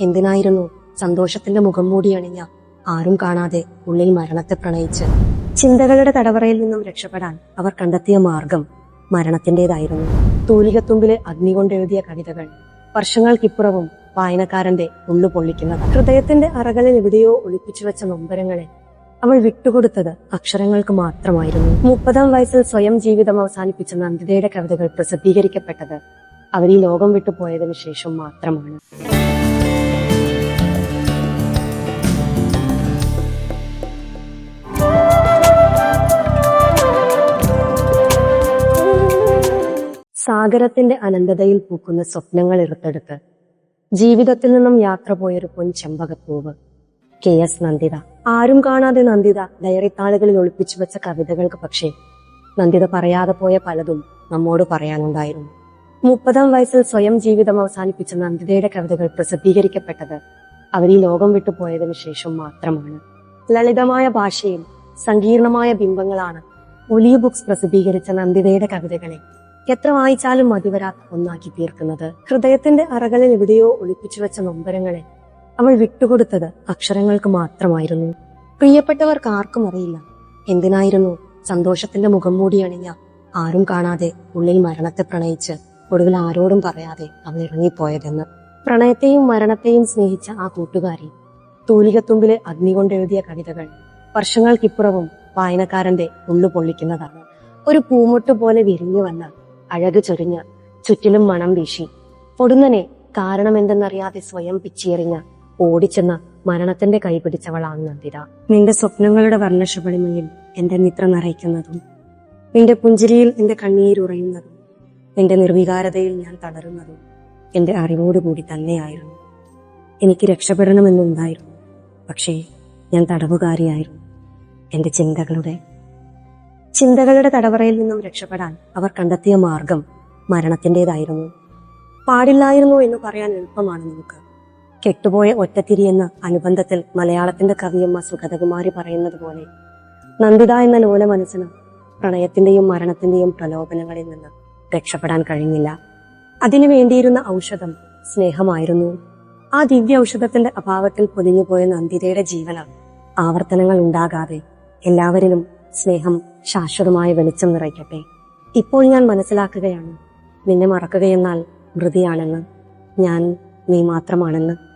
എന്തിനായിരുന്നു? സന്തോഷത്തിന്റെ മുഖം മൂടി അണിഞ്ഞ ആരും കാണാതെ ഉള്ളിൽ മരണത്തെ പ്രണയിച്ച് ചിന്തകളുടെ തടവറയിൽ നിന്നും രക്ഷപ്പെടാൻ അവർ കണ്ടെത്തിയ മാർഗം മരണത്തിന്റേതായിരുന്നു. തൂലികത്തുമ്പിലെ അഗ്നി കൊണ്ടെഴുതിയ കവിതകൾ വർഷങ്ങൾക്കിപ്പുറവും വായനക്കാരന്റെ ഉള്ളു പൊള്ളിക്കുന്നത്. ഹൃദയത്തിന്റെ അറകളിൽ എവിടെയോ ഒളിപ്പിച്ചു വെച്ച നൊമ്പരങ്ങളെ അവൾ വിട്ടുകൊടുത്തത് അക്ഷരങ്ങൾക്ക് മാത്രമായിരുന്നു. മുപ്പതാം വയസ്സിൽ സ്വയം ജീവിതം അവസാനിപ്പിച്ച നന്ദിതയുടെ കവിതകൾ പ്രസിദ്ധീകരിക്കപ്പെട്ടത് അവർ ഈ ലോകം വിട്ടു പോയതിനു ശേഷം മാത്രമാണ്. സാഗരത്തിന്റെ അനന്തതയിൽ പൂക്കുന്ന സ്വപ്നങ്ങൾ ഇറുത്തെടുത്ത് ജീവിതത്തിൽ നിന്നും യാത്ര പോയൊരു പൊൻ ചെമ്പകപ്പൂവ്. K S Nandita. ആരും കാണാതെ നന്ദിത ഡയറിത്താളുകളിൽ ഒളിപ്പിച്ചു വെച്ച കവിതകൾക്ക് പക്ഷേ നന്ദിത പറയാതെ പോയ പലതും നമ്മോട് പറയാനുണ്ടായിരുന്നു. മുപ്പതാം വയസ്സിൽ സ്വയം ജീവിതം അവസാനിപ്പിച്ച നന്ദിതയുടെ കവിതകൾ പ്രസിദ്ധീകരിക്കപ്പെട്ടത് അവർ ഈ ലോകം വിട്ടു പോയതിനു ശേഷം മാത്രമാണ്. ലളിതമായ ഭാഷയിൽ സങ്കീർണമായ ബിംബങ്ങളാണ് ഒലിയ ബുക്സ് പ്രസിദ്ധീകരിച്ച നന്ദിതയുടെ കവിതകളെ എത്ര വായിച്ചാലും മതിവരാത്ത ഒന്നാക്കി തീർക്കുന്നത്. ഹൃദയത്തിന്റെ അറകളിൽ എവിടെയോ ഒളിപ്പിച്ചു വെച്ച നൊമ്പരങ്ങളെ അവൾ വിട്ടുകൊടുത്തത് അക്ഷരങ്ങൾക്ക് മാത്രമായിരുന്നു. പ്രിയപ്പെട്ടവർക്ക് ആർക്കും അറിയില്ല. എന്തിനായിരുന്നു സന്തോഷത്തിന്റെ മുഖം മൂടി അണിഞ്ഞ ആരും കാണാതെ ഉള്ളിൽ മരണത്തെ പ്രണയിച്ച് ഒടുവിൽ ആരോടും പറയാതെ അവൾ ഇറങ്ങിപ്പോയതെന്ന്. പ്രണയത്തെയും മരണത്തെയും സ്നേഹിച്ച ആ കൂട്ടുകാരി തൂലികത്തുമ്പിലെ അഗ്നി കൊണ്ടെഴുതിയ കവിതകൾ വർഷങ്ങൾക്കിപ്പുറവും വായനക്കാരന്റെ ഉള്ളു പൊള്ളിക്കുന്നതാണ്. ഒരു പൂമൊട്ട് പോലെ വിരിഞ്ഞു വന്ന അഴക് ചൊരിഞ്ഞ ചുറ്റിലും മണം വീശി. പൊടുന്നനെ കാരണമെന്തെന്നറിയാതെ സ്വയം പിച്ചിയെറിഞ്ഞ ഓടിച്ചെന്ന മരണത്തിന്റെ കൈപിടിച്ചവളാണ് നന്ദിത. നിന്റെ സ്വപ്നങ്ങളുടെ വർണശപളിമയിൽ എന്റെ നിത്ര നിറയ്ക്കുന്നതും നിന്റെ പുഞ്ചിരിയിൽ എന്റെ കണ്ണീരുറയുന്നതും നിന്റെ നിർവികാരതയിൽ ഞാൻ തളരുന്നതും എന്റെ അറിവോടുകൂടി തന്നെയായിരുന്നു. എനിക്ക് രക്ഷപ്പെടണമെന്നുണ്ടായിരുന്നു. പക്ഷേ ഞാൻ തടവുകാരിയായിരുന്നു. എന്റെ ചിന്തകളുടെ ചിന്തകളുടെ തടവറയിൽ നിന്നും രക്ഷപ്പെടാൻ അവർ കണ്ടെത്തിയ മാർഗം മരണത്തിന്റെതായിരുന്നു പാടില്ലായിരുന്നു എന്ന് പറയാൻ എളുപ്പമാണ് നമുക്ക്. കെട്ടുപോയ ഒറ്റത്തിരി എന്ന അനുബന്ധത്തിൽ മലയാളത്തിന്റെ കവിയമ്മ സുഗതകുമാരി പറയുന്നത് പോലെ നന്ദിത എന്ന ലോല മനസ്സിന് പ്രണയത്തിന്റെയും മരണത്തിന്റെയും പ്രലോഭനങ്ങളിൽ നിന്ന് രക്ഷപ്പെടാൻ കഴിഞ്ഞില്ല. അതിനു വേണ്ടിയിരുന്ന ഔഷധം സ്നേഹമായിരുന്നു. ആ ദിവ്യ ഔഷധത്തിന്റെ അഭാവത്തിൽ പൊലിഞ്ഞുപോയ നന്ദിതയുടെ ജീവന ആവർത്തനങ്ങൾ ഉണ്ടാകാതെ എല്ലാവരിലും സ്നേഹം ശാശ്വതമായ വെളിച്ചം നിറയ്ക്കട്ടെ. ഇപ്പോൾ ഞാൻ മനസ്സിലാക്കുകയാണ് നിന്നെ മറക്കുകയെന്നാൽ മൃതിയാണെന്ന്. ഞാൻ നീ മാത്രമാണെന്ന്.